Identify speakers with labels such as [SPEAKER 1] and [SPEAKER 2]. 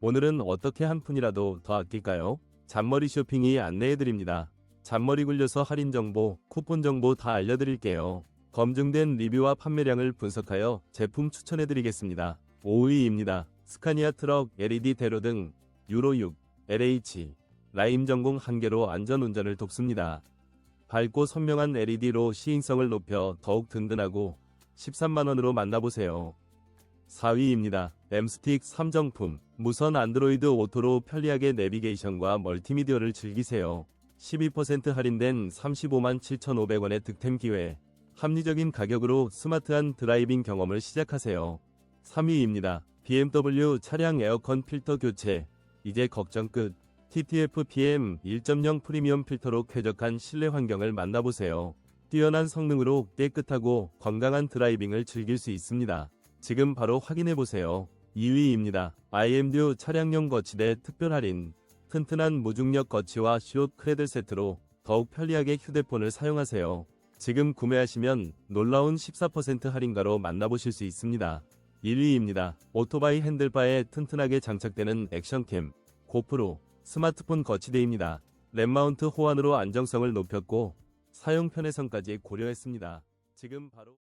[SPEAKER 1] 오늘은 어떻게 한 푼이라도 더 아낄까요? 잔머리 쇼핑이 안내해드립니다. 잔머리 굴려서 할인 정보, 쿠폰 정보 다 알려드릴게요. 검증된 리뷰와 판매량을 분석하여 제품 추천해드리겠습니다. 5위입니다. 스카니아 트럭, LED 대로 등 유로 6, LH, 라임 전공 한 개로 안전 운전을 돕습니다. 밝고 선명한 LED로 시인성을 높여 더욱 든든하고 13만원으로 만나보세요. 4위입니다. 엠스틱 3정품. 무선 안드로이드 오토로 편리하게 내비게이션과 멀티미디어를 즐기세요. 12% 할인된 35만 7,500원의 득템 기회. 합리적인 가격으로 스마트한 드라이빙 경험을 시작하세요. 3위입니다. BMW 차량 에어컨 필터 교체. 이제 걱정 끝. TTF PM 1.0 프리미엄 필터로 쾌적한 실내 환경을 만나보세요. 뛰어난 성능으로 깨끗하고 건강한 드라이빙을 즐길 수 있습니다. 지금 바로 확인해 보세요. 2위입니다. IMD 차량용 거치대 특별 할인. 튼튼한 무중력 거치와 숏 크레들 세트로 더욱 편리하게 휴대폰을 사용하세요. 지금 구매하시면 놀라운 14% 할인가로 만나보실 수 있습니다. 1위입니다. 오토바이 핸들바에 튼튼하게 장착되는 액션캠, 고프로, 스마트폰 거치대입니다. 랩마운트 호환으로 안정성을 높였고 사용 편의성까지 고려했습니다. 지금 바로